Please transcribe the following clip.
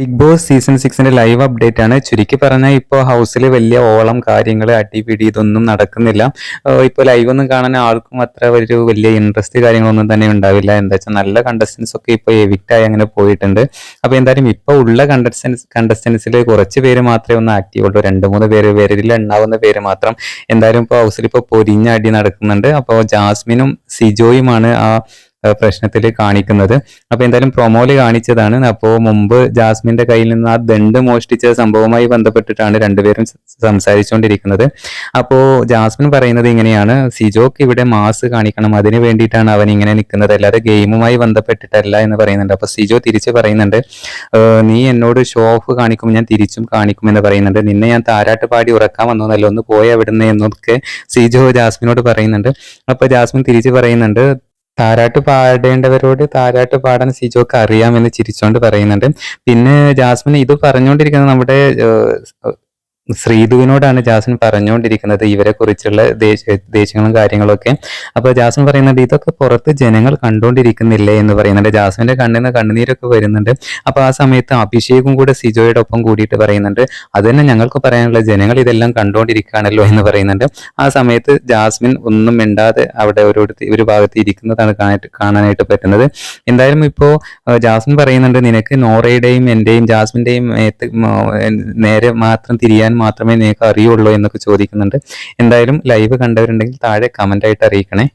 Big boss season സിക്സിന്റെ live update ആണ്. ചുരുക്കി പറഞ്ഞാൽ ഇപ്പോൾ ഹൗസിൽ വലിയ ഓളം കാര്യങ്ങൾ അടിപിടി ഇതൊന്നും നടക്കുന്നില്ല. ഇപ്പോൾ ലൈവ് ഒന്നും കാണാൻ ആൾക്കും അത്ര ഒരു വലിയ ഇൻട്രസ്റ്റ് കാര്യങ്ങളൊന്നും തന്നെ ഉണ്ടാവില്ല. എന്താ വെച്ചാൽ നല്ല കണ്ടസ്റ്റൻസ് ഒക്കെ ഇപ്പോൾ എവിക്റ്റ് ആയി അങ്ങനെ പോയിട്ടുണ്ട്. അപ്പോൾ എന്തായാലും ഇപ്പോൾ ഉള്ള കണ്ടസ്റ്റൻസ് കണ്ടസ്റ്റൻസിൽ കുറച്ച് പേര് മാത്രമേ ഒന്ന് ആക്റ്റീവ് ഉള്ളൂ. രണ്ട് മൂന്ന് പേര് പേരിൽ ഉണ്ടാവുന്ന പേര് മാത്രം എന്തായാലും ഇപ്പോൾ ഹൗസിൽ ഇപ്പോൾ പൊരിഞ്ഞ അടി നടക്കുന്നുണ്ട്. അപ്പോൾ ജാസ്മിനും സിജോയുമാണ് ആ പ്രശ്നത്തിൽ കാണിക്കുന്നത്. അപ്പൊ എന്തായാലും പ്രൊമോയിൽ കാണിച്ചതാണ്. അപ്പോ മുമ്പ് ജാസ്മിന്റെ കയ്യിൽ നിന്ന് ആ ദണ്ട് മോഷ്ടിച്ച സംഭവവുമായി ബന്ധപ്പെട്ടിട്ടാണ് രണ്ടുപേരും സംസാരിച്ചുകൊണ്ടിരിക്കുന്നത് അപ്പോൾ ജാസ്മിൻ പറയുന്നത് ഇങ്ങനെയാണ്. സിജോക്ക് ഇവിടെ മാസ് കാണിക്കണം. അതിന് വേണ്ടിയിട്ടാണ് അവൻ ഇങ്ങനെ നിൽക്കുന്നത്. അല്ലാതെ ഗെയിമുമായി ബന്ധപ്പെട്ടിട്ടല്ല എന്ന് പറയുന്നുണ്ട്. അപ്പൊ സിജോ തിരിച്ച് പറയുന്നുണ്ട് നീ എന്നോട് ഷോ ഓഫ് കാണിക്കും ഞാൻ തിരിച്ചും കാണിക്കും എന്ന് പറയുന്നുണ്ട്. നിന്നെ ഞാൻ താരാട്ട് പാടി ഉറക്കാൻ വന്നതല്ലോ ഒന്ന് പോയ അവിടുന്ന് എന്നൊക്കെ സിജോ ജാസ്മിനോട് പറയുന്നുണ്ട്. അപ്പൊ ജാസ്മിൻ തിരിച്ച് പറയുന്നുണ്ട് താരാട്ട് പാടേണ്ടവരോട് താരാട്ട് പാടാൻ സിജോക്ക് അറിയാമെന്ന് ചിരിച്ചോണ്ട് പറയുന്നുണ്ട്. പിന്നെ ജാസ്മിൻ ഇത് പറഞ്ഞുകൊണ്ടിരിക്കുന്നത് നമ്മുടെ ശ്രീധുവിനോടാണ് ജാസൻ പറഞ്ഞുകൊണ്ടിരിക്കുന്നത് ഇവരെ കുറിച്ചുള്ള ദേഷ്യങ്ങളും കാര്യങ്ങളൊക്കെ. അപ്പൊ ജാസൻ പറയുന്നുണ്ട് ഇതൊക്കെ പുറത്ത് ജനങ്ങൾ കണ്ടുകൊണ്ടിരിക്കുന്നില്ലേ എന്ന് പറയുന്നുണ്ട്. ജാസ്മിന്റെ കണ്ണിൽ നിന്ന് കണ്ണുനീരൊക്കെ വരുന്നുണ്ട്. അപ്പൊ ആ സമയത്ത് അഭിഷേകും കൂടെ സിജോയുടെ ഒപ്പം കൂടിയിട്ട് പറയുന്നുണ്ട് അത് തന്നെ ഞങ്ങൾക്ക് പറയാനുള്ള ജനങ്ങൾ ഇതെല്ലാം കണ്ടുകൊണ്ടിരിക്കുകയാണല്ലോ എന്ന് പറയുന്നുണ്ട്. ആ സമയത്ത് ജാസ്മിൻ ഒന്നും മിണ്ടാതെ അവിടെ ഒരു ഒരു ഭാഗത്ത് ഇരിക്കുന്നതാണ് കാണാനായിട്ട് പറ്റുന്നത്. എന്തായാലും ഇപ്പോ ജാസ്മിൻ പറയുന്നുണ്ട് നിനക്ക് നോറയുടെയും എന്റെയും ജാസ്മിന്റെയും നേരെ മാത്രം തിരിയാൻ മാത്രമേ നിങ്ങൾക്ക് അറിയുള്ളൂ എന്നൊക്കെ ചോദിക്കുന്നുണ്ട്. എന്തായാലും ലൈവ് കണ്ടവരുണ്ടെങ്കിൽ താഴെ കമന്റായിട്ട് അറിയിക്കണേ.